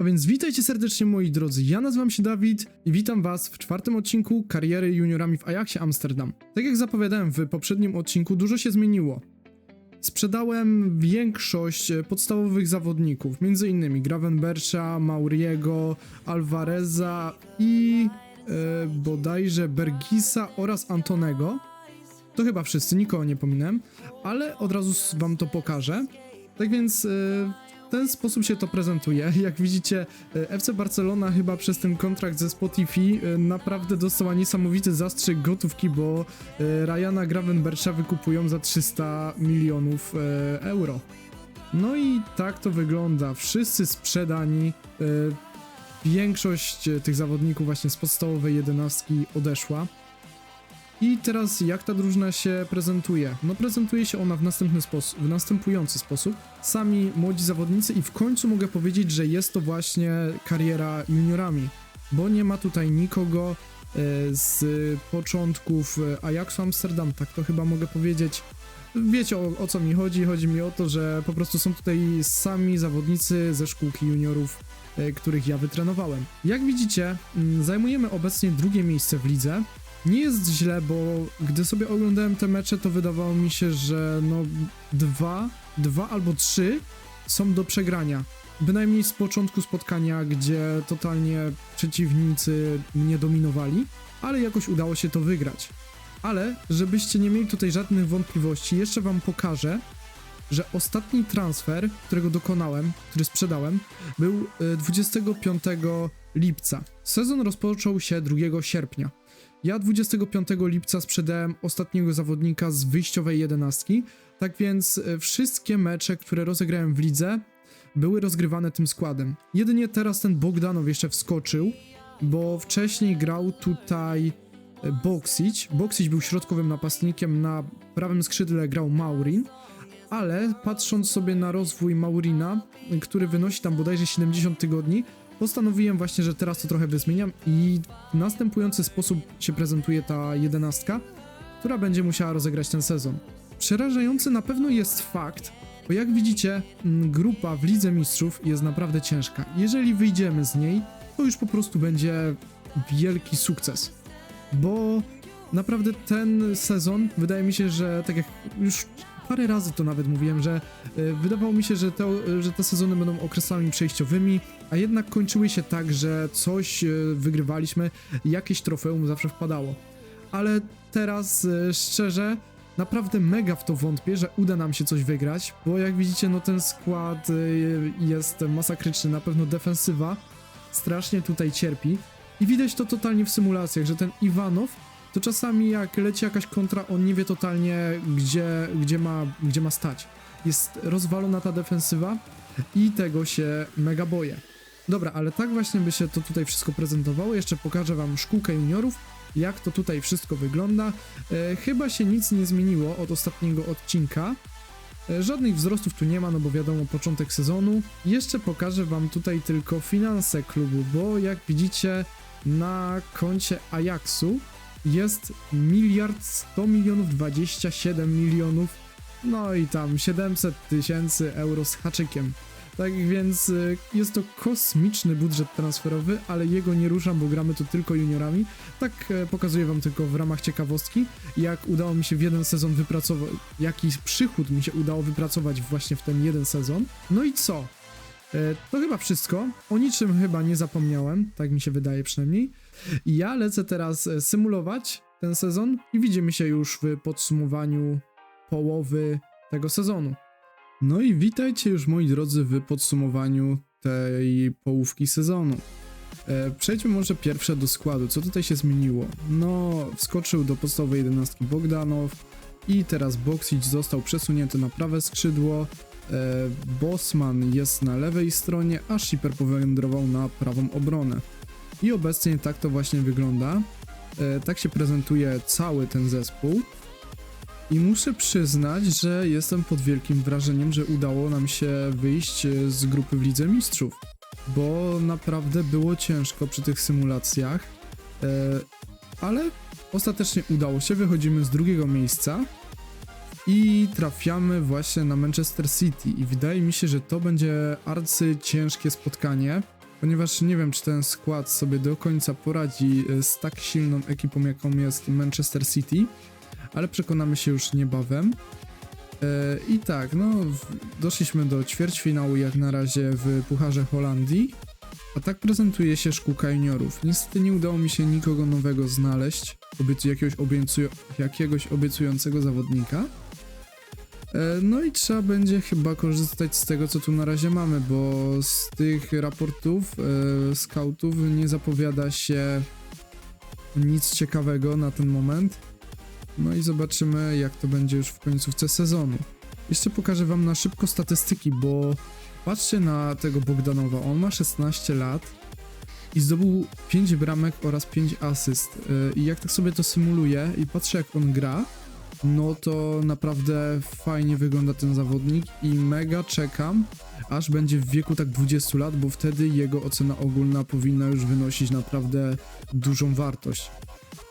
A więc witajcie serdecznie moi drodzy, ja nazywam się Dawid i witam was w czwartym odcinku kariery juniorami w Ajaxie Amsterdam. Tak jak zapowiadałem w poprzednim odcinku, dużo się zmieniło. Sprzedałem większość e, podstawowych zawodników, m.in. Gravenbercha, Mauriego, Alvareza i e, bodajże Bergisa oraz Antonego. To chyba wszyscy, nikogo nie pominę, ale od razu wam to pokażę. Tak więc e, w ten sposób się to prezentuje. Jak widzicie, e, FC Barcelona chyba przez ten kontrakt ze Spotify e, naprawdę dostała niesamowity zastrzyk gotówki, bo Ryana Gravenbercha wykupują za 300 milionów euro. No i tak to wygląda. Wszyscy sprzedani. Większość tych zawodników właśnie z podstawowej jedenastki odeszła. I teraz jak ta drużyna się prezentuje? No prezentuje się ona w następny sposób, w następujący sposób. Sami młodzi zawodnicy i w końcu mogę powiedzieć, że jest to właśnie kariera juniorami, bo nie ma tutaj nikogo e, z początków e, Ajaxu Amsterdam, tak to chyba mogę powiedzieć. Wiecie o, o co mi chodzi? Chodzi mi o to, że po prostu są tutaj sami zawodnicy ze szkółki juniorów, e, których ja wytrenowałem. Jak widzicie, mm, zajmujemy obecnie drugie miejsce w lidze. Nie jest źle, bo gdy sobie oglądałem te mecze, to wydawało mi się, że no dwa, dwa albo trzy są do przegrania. Bynajmniej z początku spotkania, gdzie totalnie przeciwnicy mnie dominowali, ale jakoś udało się to wygrać. Ale, żebyście nie mieli tutaj żadnych wątpliwości, jeszcze wam pokażę, że ostatni transfer, którego dokonałem, który sprzedałem, był y, 25 lipca. Sezon rozpoczął się 2 sierpnia. Ja 25 lipca sprzedałem ostatniego zawodnika z wyjściowej jedenastki, tak więc e, wszystkie mecze, które rozegrałem w lidze, były rozgrywane tym składem. Jedynie teraz ten Bogdanow jeszcze wskoczył, bo wcześniej grał tutaj e, Boksic. Boksic był środkowym napastnikiem, na prawym skrzydle grał Maurin, ale patrząc sobie na rozwój Maurina, który wynosi tam bodajże 70 tygodni, postanowiłem właśnie, że teraz to trochę wyzmieniam i w następujący sposób się prezentuje ta jedenastka, która będzie musiała rozegrać ten sezon. Przerażający na pewno jest fakt, bo jak widzicie, mm, grupa w Lidze Mistrzów jest naprawdę ciężka. Jeżeli wyjdziemy z niej, to już po prostu będzie wielki sukces. Bo naprawdę ten sezon, wydaje mi się, że tak jak już parę razy to nawet mówiłem, że e, wydawało mi się, że te, że te sezony będą okresami przejściowymi, a jednak kończyły się tak, że coś e, wygrywaliśmy, jakieś trofeum zawsze wpadało. Ale teraz e, szczerze, naprawdę mega w to wątpię, że uda nam się coś wygrać, bo jak widzicie, no ten skład jest masakryczny, na pewno defensywa strasznie tutaj cierpi. I widać to totalnie w symulacjach, że ten Iwanow to czasami jak leci jakaś kontra, on nie wie totalnie, gdzie, gdzie, ma, gdzie ma stać. Jest rozwalona ta defensywa i tego się mega boję. Dobra, ale tak właśnie by się to tutaj wszystko prezentowało. Jeszcze pokażę wam szkółkę juniorów, jak to tutaj wszystko wygląda. E, chyba się nic nie zmieniło od ostatniego odcinka. E, Żadnych wzrostów tu nie ma, no bo wiadomo, początek sezonu. Jeszcze pokażę wam tutaj tylko finanse klubu, bo jak widzicie na koncie Ajaxu jest miliard 100 milionów 27 milionów, no i tam 700 tysięcy euro z haczykiem. Tak więc y, jest to kosmiczny budżet transferowy, ale jego nie ruszam, bo gramy tu tylko juniorami. Tak e, pokazuję wam tylko w ramach ciekawostki, jak udało mi się w jeden sezon wypracować, jaki przychód mi się udało wypracować właśnie w ten jeden sezon. No i co? E, To chyba wszystko. O niczym chyba nie zapomniałem, tak mi się wydaje przynajmniej. Ja lecę teraz e, symulować ten sezon i widzimy się już w podsumowaniu połowy tego sezonu. No i witajcie już moi drodzy w podsumowaniu tej połówki sezonu. E, Przejdźmy może pierwsze do składu. Co tutaj się zmieniło? No, wskoczył do podstawowej jedenastki Bogdanow i teraz Boksic został przesunięty na prawe skrzydło. E, Bosman jest na lewej stronie, a Shipper powędrował na prawą obronę. I obecnie tak to właśnie wygląda. E, tak się prezentuje cały ten zespół. I muszę przyznać, że jestem pod wielkim wrażeniem, że udało nam się wyjść e, z grupy w Lidze Mistrzów. Bo naprawdę było ciężko przy tych symulacjach. Ale ostatecznie udało się, wychodzimy z drugiego miejsca. I trafiamy właśnie na Manchester City i wydaje mi się, że to będzie arcy ciężkie spotkanie, ponieważ nie wiem, czy ten skład sobie do końca poradzi e, z tak silną ekipą, jaką jest Manchester City, ale przekonamy się już niebawem. E, I tak, no, doszliśmy do ćwierćfinału jak na razie w Pucharze Holandii, a tak prezentuje się szkółka juniorów. Niestety nie udało mi się nikogo nowego znaleźć, jakiegoś, obiecujo, jakiegoś obiecującego zawodnika. E, No i trzeba będzie chyba korzystać z tego, co tu na razie mamy, bo z tych raportów e, scoutów nie zapowiada się nic ciekawego na ten moment. No i zobaczymy, jak to będzie już w końcówce sezonu. Jeszcze pokażę wam na szybko statystyki, bo patrzcie na tego Bogdanowa. On ma 16 lat i zdobył 5 bramek oraz 5 asyst. Yy, I jak tak sobie to symuluję i patrzę, jak on gra, no to naprawdę fajnie wygląda ten zawodnik i mega czekam, aż będzie w wieku tak 20 lat, bo wtedy jego ocena ogólna powinna już wynosić naprawdę dużą wartość.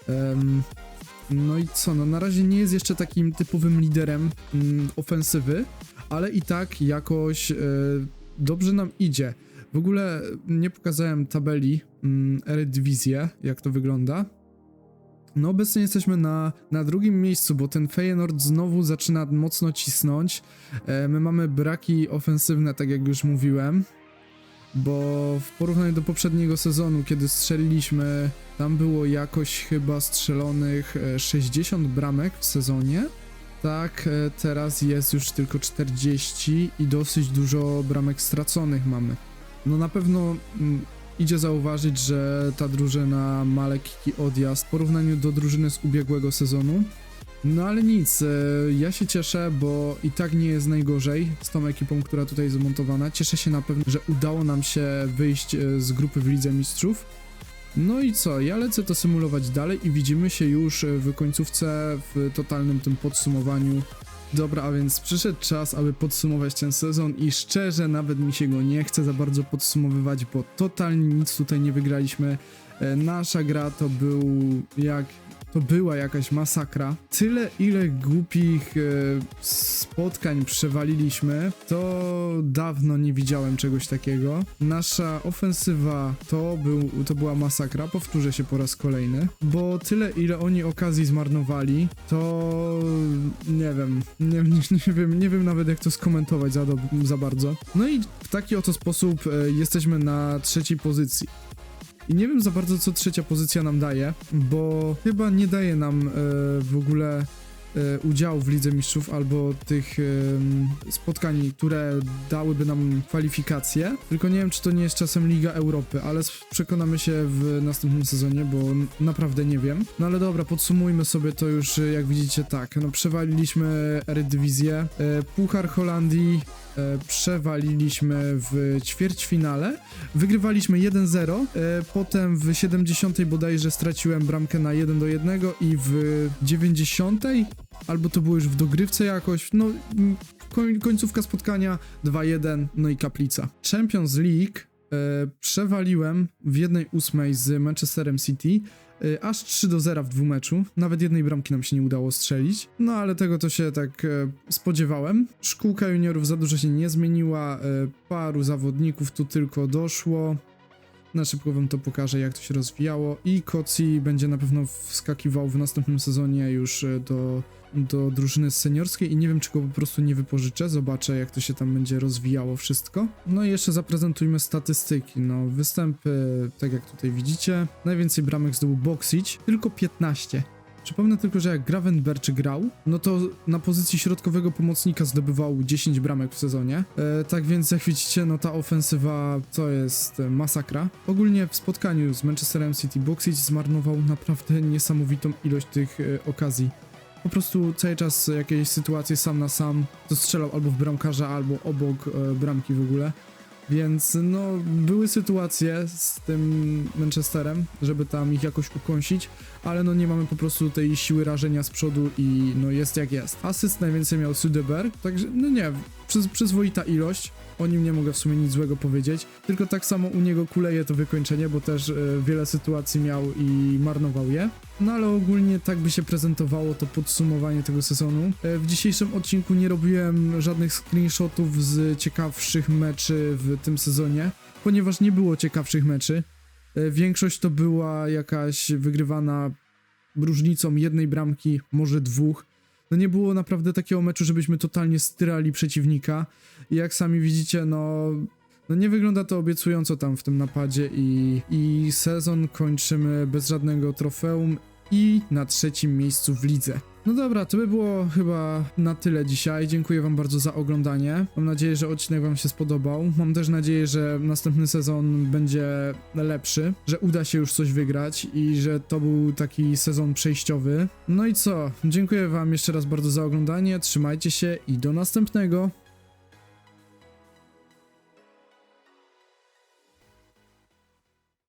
Em, no i co, no na razie nie jest jeszcze takim typowym liderem mm, ofensywy, ale i tak jakoś e, dobrze nam idzie. W ogóle nie pokazałem tabeli mm, Eredivisie, jak to wygląda. No obecnie jesteśmy na, na drugim miejscu, bo ten Feyenoord znowu zaczyna mocno cisnąć. E, my mamy braki ofensywne, tak jak już mówiłem. Bo w porównaniu do poprzedniego sezonu, kiedy strzeliliśmy, tam było jakoś chyba strzelonych e, 60 bramek w sezonie. Tak, e, teraz jest już tylko 40 i dosyć dużo bramek straconych mamy. No na pewno mm, idzie zauważyć, że ta drużyna ma lekki odjazd w porównaniu do drużyny z ubiegłego sezonu. No ale nic, e, ja się cieszę, bo i tak nie jest najgorzej z tą ekipą, która tutaj jest zmontowana. Cieszę się na pewno, że udało nam się wyjść e, z grupy w Lidze Mistrzów. No i co, ja lecę to symulować dalej i widzimy się już e, w końcówce, w totalnym tym podsumowaniu. Dobra, a więc przyszedł czas, aby podsumować ten sezon i szczerze nawet mi się go nie chce za bardzo podsumowywać, bo totalnie nic tutaj nie wygraliśmy. E, Nasza gra to był jak to była jakaś masakra. Tyle ile głupich e, spotkań przewaliliśmy, to dawno nie widziałem czegoś takiego. Nasza ofensywa to, był, to była masakra, powtórzę się po raz kolejny, bo tyle ile oni okazji zmarnowali, to nie wiem, nie, nie, nie wiem, nie wiem nawet jak to skomentować za, dob- za bardzo. No i w taki oto sposób e, jesteśmy na trzeciej pozycji. I nie wiem za bardzo, co trzecia pozycja nam daje, bo chyba nie daje nam e, w ogóle udziału w Lidze Mistrzów albo tych spotkań, które dałyby nam kwalifikacje. Tylko nie wiem, czy to nie jest czasem Liga Europy, ale przekonamy się w następnym sezonie, bo naprawdę nie wiem. No ale dobra, podsumujmy sobie to już, e, jak widzicie, tak. No przewaliliśmy Eredivisie, e, Puchar Holandii, e, przewaliliśmy w ćwierćfinale, wygrywaliśmy 1-0, e, potem w 70 bodajże straciłem bramkę na 1 do 1 i w 90 albo to było już w dogrywce jakoś, no koń, końcówka spotkania 2-1, no i kaplica. Champions League e, przewaliłem w 1-8 z Manchesterem City, e, aż 3 do 0 w dwumeczu, nawet jednej bramki nam się nie udało strzelić, no ale tego to się tak e, spodziewałem. Szkółka juniorów za dużo się nie zmieniła, e, paru zawodników tu tylko doszło, na szybko wam to pokażę, jak to się rozwijało. I Koci będzie na pewno wskakiwał w następnym sezonie już e, do, do drużyny seniorskiej i nie wiem, czy go po prostu nie wypożyczę. Zobaczę, jak to się tam będzie rozwijało wszystko. No i jeszcze zaprezentujmy statystyki. No, występy, tak jak tutaj widzicie. Najwięcej bramek zdobył Boxic, tylko 15. Przypomnę tylko, że jak Gravenberch grał, no to na pozycji środkowego pomocnika zdobywał 10 bramek w sezonie. E, tak więc jak widzicie, no ta ofensywa to jest e, masakra. Ogólnie w spotkaniu z Manchesterem City Boxic zmarnował naprawdę niesamowitą ilość tych e, okazji. Po prostu cały czas jakieś sytuacje sam na sam to strzelał albo w bramkarza, albo obok e, bramki w ogóle. Więc no, były sytuacje z tym Manchesterem, żeby tam ich jakoś ukąsić, ale no nie mamy po prostu tej siły rażenia z przodu i no jest jak jest. Asyst najwięcej miał Sudeberg, także no nie, przyz, przyzwoita ilość. O nim nie mogę w sumie nic złego powiedzieć. Tylko tak samo u niego kuleje to wykończenie, bo też e, wiele sytuacji miał i marnował je. No ale ogólnie tak by się prezentowało to podsumowanie tego sezonu. E, w dzisiejszym odcinku nie robiłem żadnych screenshotów z ciekawszych meczy w tym sezonie, ponieważ nie było ciekawszych meczy. E, większość to była jakaś wygrywana różnicą jednej bramki, może dwóch. No nie było naprawdę takiego meczu, żebyśmy totalnie styrali przeciwnika. I jak sami widzicie, no, no nie wygląda to obiecująco tam w tym napadzie i, i sezon kończymy bez żadnego trofeum i na trzecim miejscu w lidze. No dobra, to by było chyba na tyle dzisiaj. Dziękuję Wam bardzo za oglądanie. Mam nadzieję, że odcinek Wam się spodobał. Mam też nadzieję, że następny sezon będzie lepszy, że uda się już coś wygrać i że to był taki sezon przejściowy. No i co? Dziękuję Wam jeszcze raz bardzo za oglądanie. Trzymajcie się i do następnego.